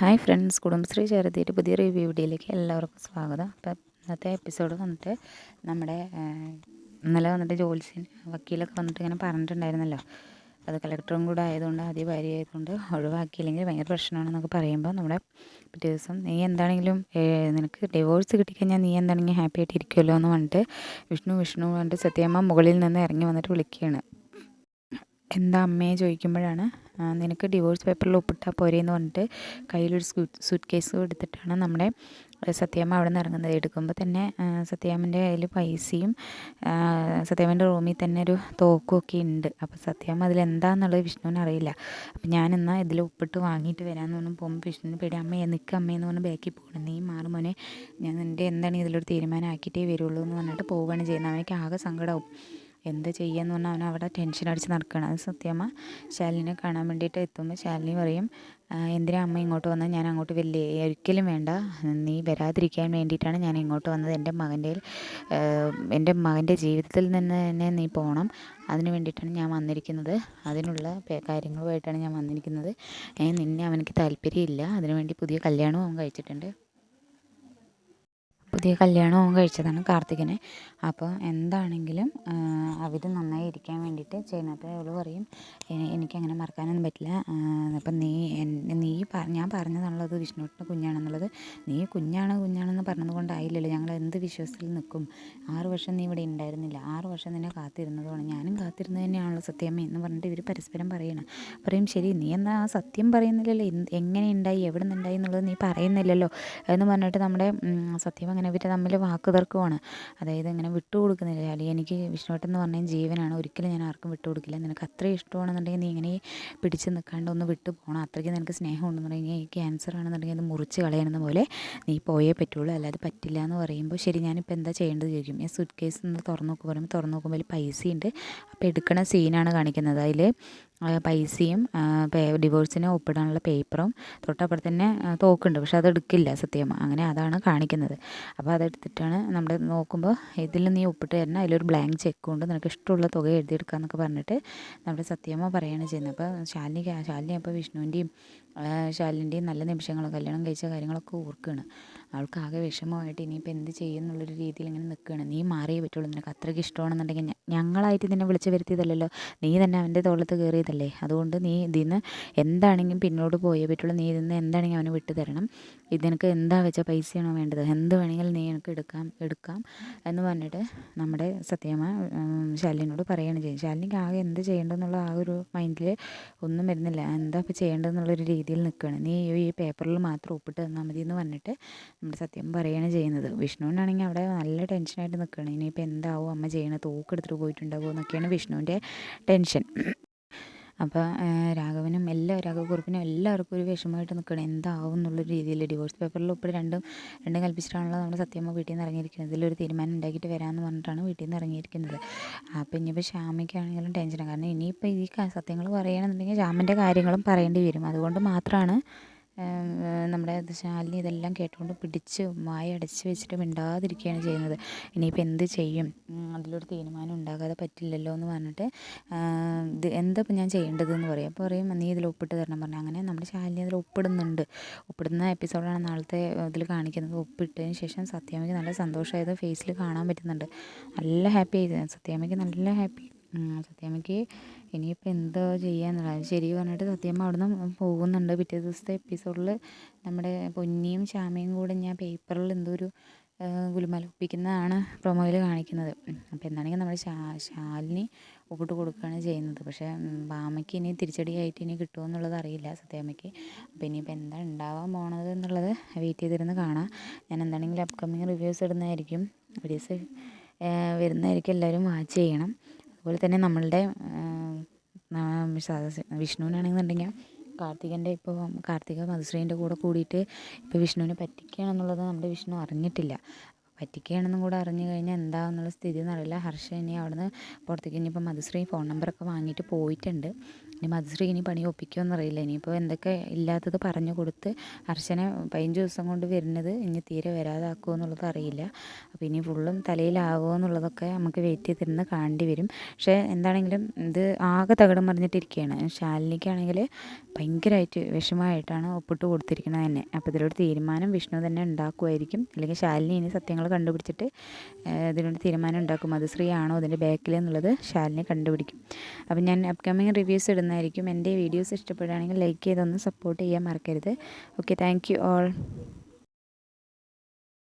Hi friends Kudumbashree ചേർത്തിയിട്ട് പുതിയ review വീഡിയോയിലേക്ക് എല്ലാവർക്കും സ്വാഗതം. അപ്പം ഇന്നത്തെ എപ്പിസോഡ് വന്നിട്ട് നമ്മുടെ ഇന്നലെ വന്നിട്ട് ജോലിസിന് വക്കീലൊക്കെ വന്നിട്ട് ഇങ്ങനെ പറഞ്ഞിട്ടുണ്ടായിരുന്നല്ലോ. അത് കളക്ടറും കൂടെ ആയതുകൊണ്ട് ആദ്യ ഭാര്യ ആയതുകൊണ്ട് ഒഴിവാക്കിയില്ലെങ്കിൽ ഭയങ്കര പ്രശ്നമാണെന്നൊക്കെ പറയുമ്പോൾ നമ്മുടെ പിറ്റേ ദിവസം നീ എന്താണെങ്കിലും നിനക്ക് ഡിവോഴ്സ് കിട്ടിക്കഴിഞ്ഞാൽ നീ എന്താണെങ്കിലും ഹാപ്പി ആയിട്ട് ഇരിക്കുമല്ലോ എന്ന് പറഞ്ഞിട്ട് വിഷ്ണു വിഷ്ണു പറഞ്ഞിട്ട് സത്യമ്മ മുകളിൽ നിന്ന് ഇറങ്ങി വന്നിട്ട് വിളിക്കുകയാണ്. എന്താ അമ്മയെ ചോദിക്കുമ്പോഴാണ് നിനക്ക് ഡിവോഴ്സ് പേപ്പറിൽ ഒപ്പിട്ടാൽ പോരെ എന്ന് പറഞ്ഞിട്ട് കയ്യിലൊരു സൂട്ട് കേസ് എടുത്തിട്ടാണ് നമ്മുടെ സത്യാമ്മ അവിടെ നിന്ന് ഇറങ്ങുന്നത്. എടുക്കുമ്പോൾ തന്നെ സത്യാമ്മന്റെ കയ്യിൽ പൈസയും സത്യാമ്മന്റെ റൂമിൽ തന്നെ ഒരു തോക്കും ഒക്കെ ഉണ്ട്. അപ്പോൾ സത്യാമ്മ അതിലെന്താണെന്നുള്ളത് വിഷ്ണുവിന് അറിയില്ല. അപ്പോൾ ഞാൻ എന്നാൽ ഇതിൽ ഒപ്പിട്ട് വാങ്ങിയിട്ട് വരാമെന്ന് പറഞ്ഞു പോകുമ്പോൾ വിഷ്ണുവിന് പേടി അമ്മയെ നിൽക്ക അമ്മയെന്ന് പറഞ്ഞ് ബാക്കിൽ പോകണം നീ മാറും മോനെ ഞാൻ എന്റെ എന്താണ് ഇതിലൊരു തീരുമാനമാക്കിയിട്ടേ വരുള്ളൂ എന്ന് പറഞ്ഞിട്ട് പോവുകയാണ് ചെയ്യുന്നത്. അവനക്ക് ആകെ സങ്കടമാവും എന്താ ചെയ്യാന്ന് പറഞ്ഞാൽ അവൻ അവിടെ ടെൻഷൻ അടിച്ച് നടക്കുകയാണ് അത് സത്യമ്മ ശാലിനെ കാണാൻ വേണ്ടിയിട്ട് എത്തുമ്പോൾ ശാലിനി പറയും എന്തിനാ അമ്മ ഇങ്ങോട്ട് വന്നത്? ഞാൻ അങ്ങോട്ട് വലിയ ഒരിക്കലും വേണ്ട. നീ വരാതിരിക്കാൻ വേണ്ടിയിട്ടാണ് ഞാൻ ഇങ്ങോട്ട് വന്നത്. എന്റെ മകന്റെ എന്റെ മകന്റെ ജീവിതത്തിൽ നിന്ന് തന്നെ നീ പോകണം അതിന് വേണ്ടിയിട്ടാണ് ഞാൻ വന്നിരിക്കുന്നത്. അതിനുള്ള കാര്യങ്ങളുമായിട്ടാണ് ഞാൻ വന്നിരിക്കുന്നത്. നിന്നെ അവനക്ക് താല്പര്യമില്ല. അതിനുവേണ്ടി പുതിയ കല്യാണവും അവൻ കഴിച്ചിട്ടുണ്ട്. പുതിയ കല്യാണവും കഴിച്ചതാണ് കാർത്തികനെ. അപ്പോൾ എന്താണെങ്കിലും അവർ നന്നായി ഇരിക്കാൻ വേണ്ടിയിട്ട് ചെയ്യണം അപ്പോൾ അവൾ പറയും എനിക്കങ്ങനെ മറക്കാനൊന്നും പറ്റില്ല. അപ്പം നീ നീ ഞാൻ പറഞ്ഞതാണല്ലോ അത് വിഷ്ണുവിന്റെ കുഞ്ഞാണെന്നുള്ളത്. നീ കുഞ്ഞാണ് കുഞ്ഞാണെന്ന് പറഞ്ഞത് കൊണ്ടായില്ലല്ലോ ഞങ്ങൾ എന്ത് വിശ്വാസത്തിൽ നിൽക്കും? ആറു വർഷം നീ ഇവിടെ ഉണ്ടായിരുന്നില്ല. ആറു വർഷം നിന്നെ കാത്തിരുന്നതുമാണ് ഞാനും കാത്തിരുന്നത് തന്നെയാണല്ലോ സത്യമേ എന്ന് പറഞ്ഞിട്ട് ഇവർ പരസ്പരം പറയണം. പറയും ശരി നീ എന്നാ ആ സത്യം പറയുന്നില്ലല്ലോ. എങ്ങനെ ഉണ്ടായി? എവിടെ നിന്നുണ്ടായി എന്നുള്ളത് നീ പറയുന്നില്ലല്ലോ. എന്ന് പറഞ്ഞിട്ട് നമ്മുടെ സത്യം അങ്ങനെ ഇവർ തമ്മിൽ വാക്ക് തർക്കമാണ്. അതായത് ഇങ്ങനെ വിട്ടുകൊടുക്കുന്നില്ല അല്ലെങ്കിൽ എനിക്ക് വിഷ്ണുവേട്ടൻ എന്ന് പറഞ്ഞാൽ ജീവനാണ്. ഒരിക്കലും ഞാൻ ആർക്കും വിട്ടുകൊടുക്കില്ല നിനക്ക് അത്രയും ഇഷ്ടമാണെന്നുണ്ടെങ്കിൽ നീ ഇങ്ങനെ പിടിച്ച് നിൽക്കാണ്ട് ഒന്ന് വിട്ടു പോകണം അത്രയ്ക്ക് നിനക്ക് സ്നേഹം കഴിഞ്ഞാൽ ഈ ക്യാൻസർ ആണെന്നുണ്ടെങ്കിൽ അത് മുറിച്ച് കളയണമെന്ന പോലെ നീ പോയേ പറ്റുള്ളൂ. അല്ലാതെ പറ്റില്ല എന്ന് പറയുമ്പോൾ ശരി ഞാനിപ്പോൾ എന്താ ചെയ്യേണ്ടത് ചോദിക്കും. ഞാൻ സുറ്റ് കേസ് നിന്ന് തുറന്നു നോക്കുമ്പോൾ പറയുമ്പോൾ തുറന്നു നോക്കുമ്പോൾ പൈസയുണ്ട്. അപ്പോൾ എടുക്കണ സീനാണ് കാണിക്കുന്നത്. അതിൽ പൈസയും ഡിവോഴ്സിന് ഒപ്പിടാനുള്ള പേപ്പറും തൊട്ടപ്പുറത്ത് തന്നെ തോക്കുണ്ട്. പക്ഷെ അത് എടുക്കില്ല സത്യം. അങ്ങനെ അതാണ് കാണിക്കുന്നത്. അപ്പോൾ അതെടുത്തിട്ടാണ് നമ്മൾ നോക്കുമ്പോൾ ഇതിൽ നീ ഒപ്പിട്ട് തരണം. അതിലൊരു ബ്ലാങ്ക് ചെക്ക് കൊണ്ട് നിനക്ക് ഇഷ്ടമുള്ള തുക എഴുതിയെടുക്കാമെന്നൊക്കെ പറഞ്ഞിട്ട് നമ്മുടെ സത്യമ്മ പറയുകയാണ് ചെയ്യുന്നത്. അപ്പോൾ ശാലിനി ശാലിനി അപ്പോൾ വിഷ്ണുവിന്റെയും ശാലിന്റെയും നല്ല നിമിഷങ്ങൾ കല്യാണം കഴിച്ച കാര്യങ്ങളൊക്കെ ഓർക്കുകയാണ്. അവൾക്ക് ആകെ വിഷമമായിട്ട് ഇനിയിപ്പോൾ എന്ത് ചെയ്യും എന്നുള്ളൊരു രീതിയിൽ ഇങ്ങനെ നിൽക്കുകയാണ്. നീ മാറിയേ പറ്റുള്ളൂ. നിനക്ക് അത്രയ്ക്ക് ഇഷ്ടമാണെന്നുണ്ടെങ്കിൽ ഞങ്ങളായിട്ട് നിന്നെ വിളിച്ചു വരുത്തിയതല്ലല്ലോ. നീ തന്നെ അവന്റെ തോളത്ത് കയറിയതല്ലേ? അതുകൊണ്ട് നീ ഇതിന്ന് എന്താണെങ്കിലും പിന്നോട്ട് പോയേ പറ്റുള്ളൂ. നീ ഇതിന്ന് എന്താണെങ്കിലും അവന് വിട്ടു തരണം. ഇതിനക്ക് എന്താ വെച്ചാൽ പൈസയാണോ വേണ്ടത്? എന്ത് വേണമെങ്കിലും നീ എനിക്ക് എടുക്കാം എടുക്കാം എന്ന് പറഞ്ഞിട്ട് നമ്മുടെ സത്യമ്മ ശാലിനോട് പറയുകയാണ് ചെയ്യും ശാലിനിക്ക് ആകെ എന്ത് ചെയ്യേണ്ടതെന്നുള്ള ആ ഒരു മൈൻഡിൽ ഒന്നും വരുന്നില്ല. എന്താ ഇപ്പോൾ ചെയ്യേണ്ടതെന്നുള്ളൊരു രീതിയിൽ നിൽക്കുകയാണ്. നീ ഈ പേപ്പറിൽ മാത്രം ഒപ്പിട്ട് തന്നാൽ മതി എന്ന് പറഞ്ഞിട്ട് നമ്മുടെ സത്യം പറയുകയാണ് ചെയ്യുന്നത്. വിഷ്ണുവിനാണെങ്കിൽ അവിടെ നല്ല ടെൻഷനായിട്ട് നിൽക്കുകയാണ്. ഇനിയിപ്പോൾ എന്താവും? അമ്മ ചെയ്യണത് തോക്കെടുത്തിട്ട് പോയിട്ടുണ്ടാവുമോ എന്നൊക്കെയാണ് വിഷ്ണുവിന്റെ ടെൻഷൻ. അപ്പോൾ രാഘവനും എല്ലാ രാഘവക്കുറിപ്പിനും എല്ലാവർക്കും ഒരു വിഷമമായിട്ട് നിൽക്കണം എന്താവും എന്നുള്ള രീതിയിൽ ഡിവോഴ്സ് പേപ്പറിൽ ഇപ്പോൾ രണ്ടും രണ്ടും കൽപ്പിച്ചിട്ടാണല്ലോ നമ്മൾ സത്യമ്മ വീട്ടിൽ നിന്ന് ഇറങ്ങിയിരിക്കുന്നത്. ഇതിലൊരു തീരുമാനം ഉണ്ടാക്കിയിട്ട് വരാമെന്ന് പറഞ്ഞിട്ടാണ് വീട്ടിൽ നിന്ന് ഇറങ്ങിയിരിക്കുന്നത്. അപ്പോൾ ഇനിയിപ്പോൾ ശ്യാമയ്ക്കാണെങ്കിലും ടെൻഷനാണ് കാരണം ഇനിയിപ്പോൾ ഈ സത്യങ്ങൾ പറയുകയാണെന്നുണ്ടെങ്കിൽ ശ്യാമിന്റെ കാര്യങ്ങളും പറയേണ്ടി വരും. അതുകൊണ്ട് മാത്രമാണ് നമ്മുടെ ശാലിനി ഇതെല്ലാം കേട്ടുകൊണ്ട് പിടിച്ച് വായ അടച്ച് വെച്ചിട്ട് മിണ്ടാതിരിക്കുകയാണ് ചെയ്യുന്നത്. ഇനിയിപ്പോൾ എന്ത് ചെയ്യും? അതിലൊരു തീരുമാനം ഉണ്ടാകാതെ പറ്റില്ലല്ലോ എന്ന് പറഞ്ഞിട്ട് ഇത് എന്താ ഞാൻ ചെയ്യേണ്ടതെന്ന് പറയും. അപ്പോൾ പറയും നീ ഇതിൽ ഒപ്പിട്ട് തരണം. പറഞ്ഞു അങ്ങനെ നമ്മുടെ ശാലിനി അതിൽ ഒപ്പിടുന്നുണ്ട്. ഒപ്പിടുന്ന എപ്പിസോഡാണ് നാളത്തെ ഇതിൽ കാണിക്കുന്നത്. ഒപ്പിട്ടതിന് ശേഷം സത്യാമയ്ക്ക് നല്ല സന്തോഷമായത് ഫേസിൽ കാണാൻ പറ്റുന്നുണ്ട്. നല്ല ഹാപ്പി ആയി. സത്യാമയ്ക്ക് നല്ല ഹാപ്പി സത്യാമ്മയ്ക്ക് ഇനിയിപ്പോൾ എന്തോ ചെയ്യാന്നുള്ളത് ശരി പറഞ്ഞിട്ട് സത്യമ്മ അവിടുന്ന് പോകുന്നുണ്ട്. പിറ്റേ ദിവസത്തെ എപ്പിസോഡിൽ നമ്മുടെ പൊന്നിയും ശ്യാമയും കൂടെ ഞാൻ പേപ്പറിൽ എന്തോ ഒരു ഗുലുമാല ഒപ്പിക്കുന്നതാണ് പ്രൊമോയിൽ കാണിക്കുന്നത്. അപ്പോൾ എന്താണെങ്കിൽ നമ്മുടെ ശാ ശാലിനി ഒപ്പിട്ട് കൊടുക്കുകയാണ് ചെയ്യുന്നത്. പക്ഷേ ബാമയ്ക്ക് ഇനി തിരിച്ചടിയായിട്ട് ഇനി കിട്ടുമോ എന്നുള്ളത് അറിയില്ല സത്യാമ്മയ്ക്ക്. അപ്പോൾ ഇനിയിപ്പോൾ എന്താ ഉണ്ടാവാൻ പോണത് എന്നുള്ളത് വെയിറ്റ് ചെയ്തിരുന്ന് കാണാം. ഞാൻ എന്താണെങ്കിലും അപ്കമ്മിങ് റിവ്യൂസ് ഇടുന്നതായിരിക്കും. വീഡിയോസ് വരുന്നതായിരിക്കും എല്ലാവരും വാച്ച് ചെയ്യണം. അതുപോലെ തന്നെ നമ്മളുടെ വിഷ്ണുവിനാണെന്നുണ്ടെങ്കിൽ കാർത്തികന്റെ ഇപ്പോൾ കാർത്തിക മധുശ്രീന്റെ കൂടെ കൂടിയിട്ട് ഇപ്പോൾ വിഷ്ണുവിനെ പറ്റിക്കുകയാണെന്നുള്ളത് നമ്മുടെ വിഷ്ണു അറിഞ്ഞിട്ടില്ല. പറ്റിക്കുകയാണെന്നും കൂടെ അറിഞ്ഞു കഴിഞ്ഞാൽ എന്താണെന്നുള്ള സ്ഥിതി എന്നറിയില്ല. ഹർഷ ഇനി അവിടുന്ന് പുറത്തേക്ക് ഇനിയിപ്പോൾ മധുശ്രീ ഫോൺ നമ്പറൊക്കെ വാങ്ങിയിട്ട് പോയിട്ടുണ്ട്. ഇനി മധുശ്രീ ഇനി പണി ഒപ്പിക്കുമെന്നറിയില്ല ഇനിയിപ്പോൾ എന്തൊക്കെ ഇല്ലാത്തത് പറഞ്ഞു കൊടുത്ത് ഹർഷനെ പതിനഞ്ച് ദിവസം കൊണ്ട് വരുന്നത് ഇനി തീരെ വരാതാക്കുമോ എന്നുള്ളത് അറിയില്ല. അപ്പോൾ ഇനി ഫുള്ളും തലയിലാകുമോ എന്നുള്ളതൊക്കെ നമുക്ക് വെയിറ്റ് ചെയ്തിരുന്ന് കാണേണ്ടി വരും. പക്ഷേ എന്താണെങ്കിലും ഇത് ആകെ തകിടം മറിഞ്ഞിട്ടിരിക്കുകയാണ് ശാലിനിക്കാണെങ്കിൽ ഭയങ്കരമായിട്ട് വിഷമമായിട്ടാണ് ഒപ്പിട്ട് കൊടുത്തിരിക്കുന്നത് തന്നെ. അപ്പോൾ ഇതിലൊരു തീരുമാനം വിഷ്ണു തന്നെ ഉണ്ടാക്കുമായിരിക്കും അല്ലെങ്കിൽ ശാലിനി ഇനി സത്യങ്ങൾ കണ്ടുപിടിച്ചിട്ട് ഇതിനൊരു തീരുമാനം ഉണ്ടാക്കും. മധുശ്രീ ആണോ അതിന്റെ ബാക്കിൽ എന്നുള്ളത് ശാലിനെ കണ്ടുപിടിക്കും. അപ്പം ഞാൻ അപ്കമിങ് റിവ്യൂസ് ഇടുന്നതായിരിക്കും. എന്റെ വീഡിയോസ് ഇഷ്ടപ്പെടുകയാണെങ്കിൽ ലൈക്ക് ചെയ്തൊന്ന് സപ്പോർട്ട് ചെയ്യാൻ മറക്കരുത്. Okay thank you all